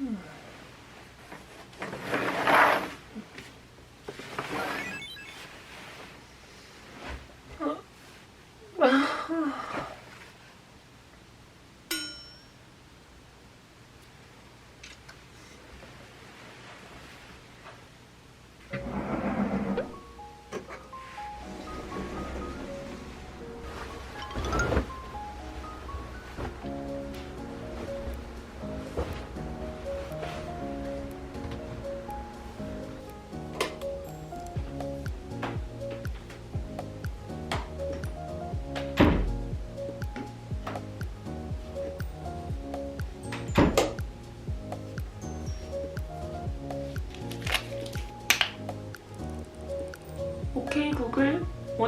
오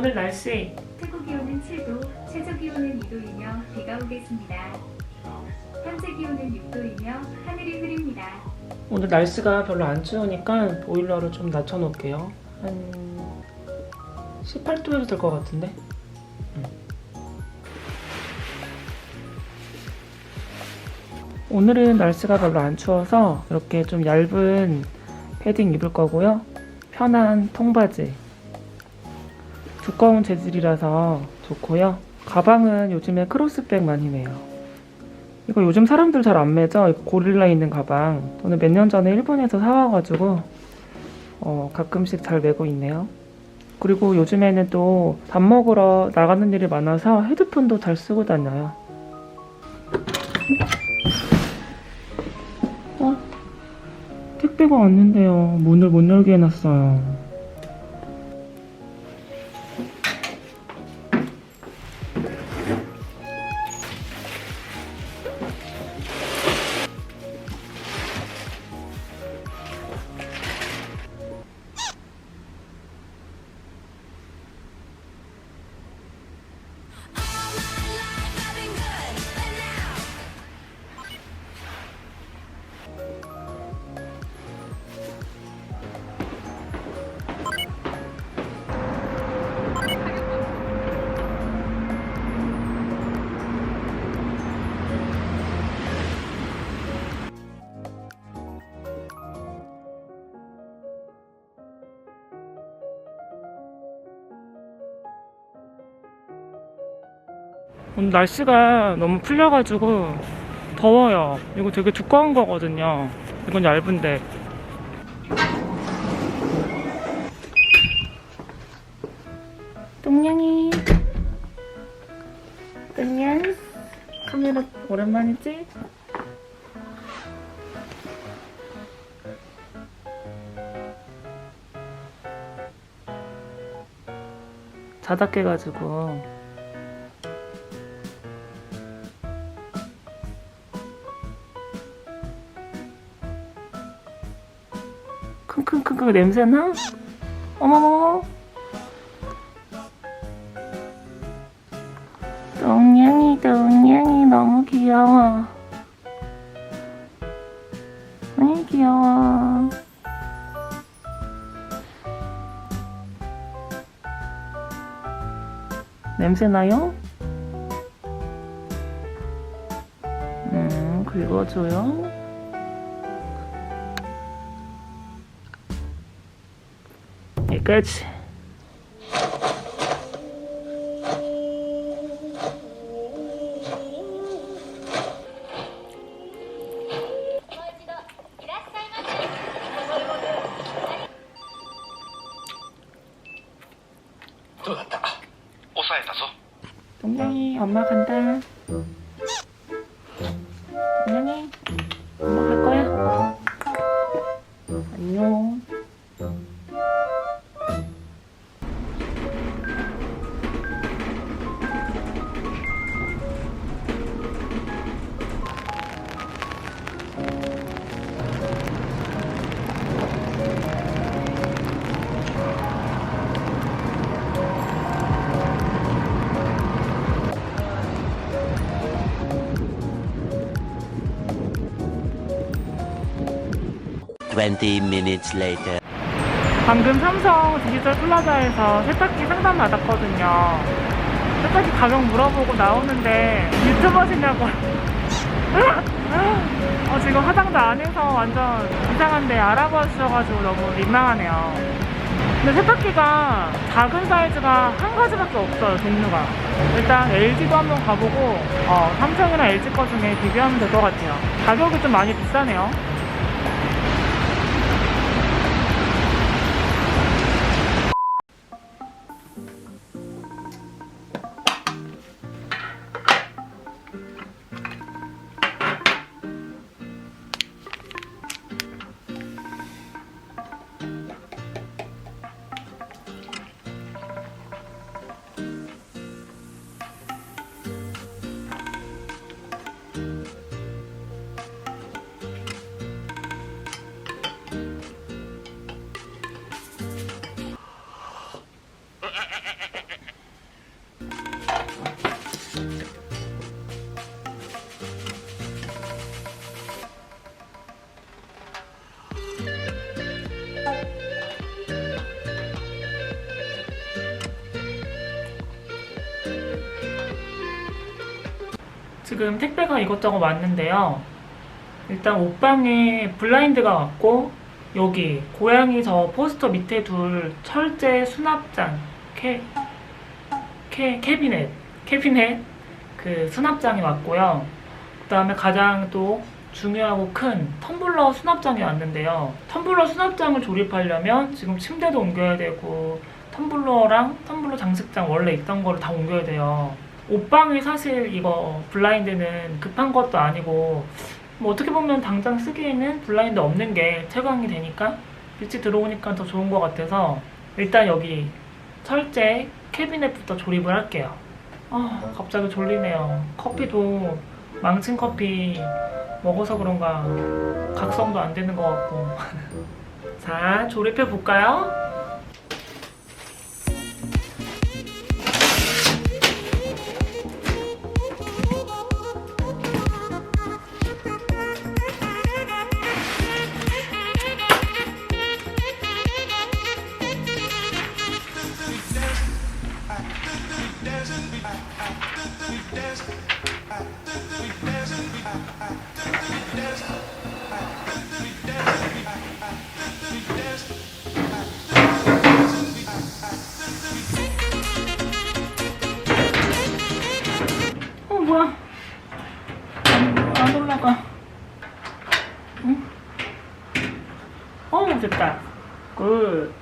오늘 날씨 최고 기온은 7도, 최저 기온은 2도이며 비가 오겠습니다. 현재 기온은 6도이며 하늘이 흐립니다. 오늘 날씨가 별로 안 추우니까 보일러를 좀 낮춰놓을게요 한 18도에도 될 것 같은데 음. 오늘은 날씨가 별로 안 추워서 이렇게 좀 얇은 패딩 입을 거고요 편한 통바지 두꺼운 재질이라서 좋고요 가방은 요즘에 크로스백 많이 매요 이거 요즘 사람들 잘 안 매죠? 고릴라 있는 가방. 저는 몇 년 전에 일본에서 사와가지고 어, 가끔씩 잘 메고 있네요. 그리고 요즘에는 또 밥 먹으러 나가는 일이 많아서 헤드폰도 잘 쓰고 다녀요. 어? 택배가 왔는데요. 문을 못 열게 해놨어요. 오늘 날씨가 너무 풀려가지고 더워요. 이거 되게 두꺼운 거거든요. 이건 얇은데. 똥냥이. 똥냥. 카메라 오랜만이지? 자다 깨가지고 킁킁킁킁 냄새나? 어머머 똥냥이 똥냥이 너무 귀여워 아이 귀여워 냄새나요? 음 긁어줘요 여 20 minutes later. 방금 삼성 디지털 플라자에서 세탁기 상담 받았거든요. 세탁기 가격 물어보고 나오는데 유튜버시냐고. 어, 지금 화장도 안 해서 완전 이상한데 알아봐 주셔가지고 너무 민망하네요. 근데 세탁기가 작은 사이즈가 한 가지밖에 없어요, 종류가. 일단 LG도 한번 가보고, 어, 삼성이나 LG 거 중에 비교하면 될 것 같아요. 가격이 좀 많이 비싸네요. 지금 택배가 이것저것 왔는데요. 일단 옷방에 블라인드가 왔고 여기 고양이 저 포스터 밑에 둘 철제 수납장 캐, 캐 캐비넷 캐비넷 그 수납장이 왔고요. 그 다음에 가장 또 중요하고 큰 텀블러 수납장이 왔는데요. 텀블러 수납장을 조립하려면 지금 침대도 옮겨야 되고 텀블러랑 텀블러 장식장 원래 있던 거를 다 옮겨야 돼요. 옷방에 사실 이거 블라인드는 급한 것도 아니고 뭐 어떻게 보면 당장 쓰기에는 블라인드 없는 게 채광이 되니까 빛이 들어오니까 더 좋은 것 같아서 일단 여기 철제 캐비넷부터 조립을 할게요. 아 갑자기 졸리네요. 커피도 망친 커피 먹어서 그런가 각성도 안 되는 것 같고 자 조립해 볼까요? 어 뭐야? 안, 안 올라가. 응? 어 됐다. 굿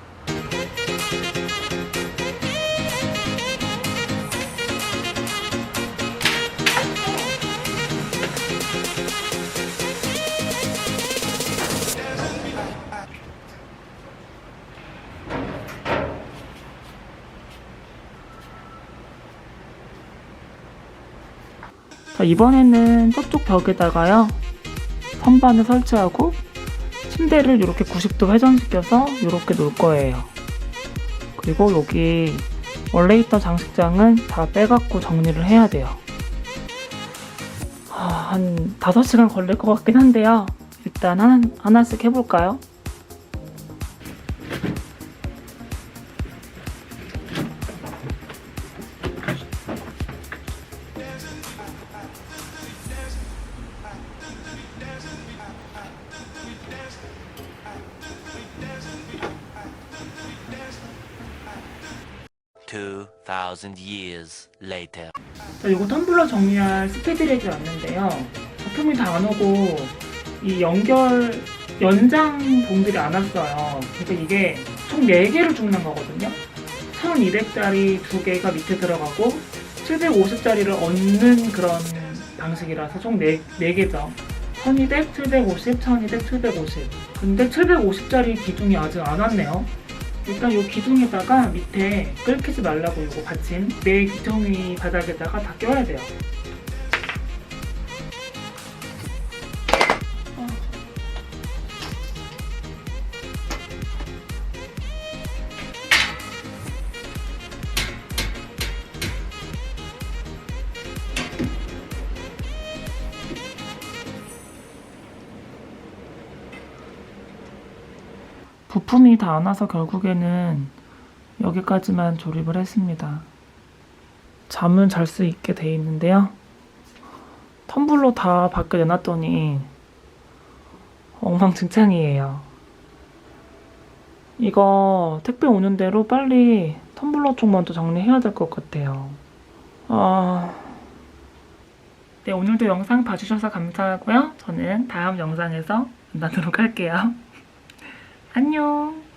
자, 이번에는 저쪽 벽에다가요 선반을 설치하고 침대를 이렇게 90도 회전시켜서 이렇게 놓을 거예요. 그리고 여기 원래 있던 장식장은 다 빼갖고 정리를 해야 돼요. 아, 한 5시간 걸릴 것 같긴 한데요. 일단 하나, 하나씩 해볼까요? Two thousand years later. 자, 이거 텀블러 정리할 스피드렉이 왔는데요. 부품이 다 안 오고 이 연결 연장 봉들이 안 왔어요. 그러니까 이게 총 4개를 죽는 거거든요. 1200짜리 2개가 밑에 들어가고 750짜리를 얹는 그런 방식이라서 총 4, 4개죠. 1200, 750, 1200, 750. 근데 750짜리 기둥이 아직 안 왔네요. 일단 이 기둥에다가 밑에 끓이지 말라고 이거 받침 내 기둥이 바닥에다가 다 껴야 돼요. 부품이 다 안 와서 결국에는 여기까지만 조립을 했습니다. 잠은 잘 수 있게 돼 있는데요. 텀블러 다 밖에 내놨더니 엉망진창이에요. 이거 택배 오는 대로 빨리 텀블러 쪽 먼저 정리해야 될 것 같아요. 아... 네, 오늘도 영상 봐주셔서 감사하고요. 저는 다음 영상에서 만나도록 할게요. 안녕!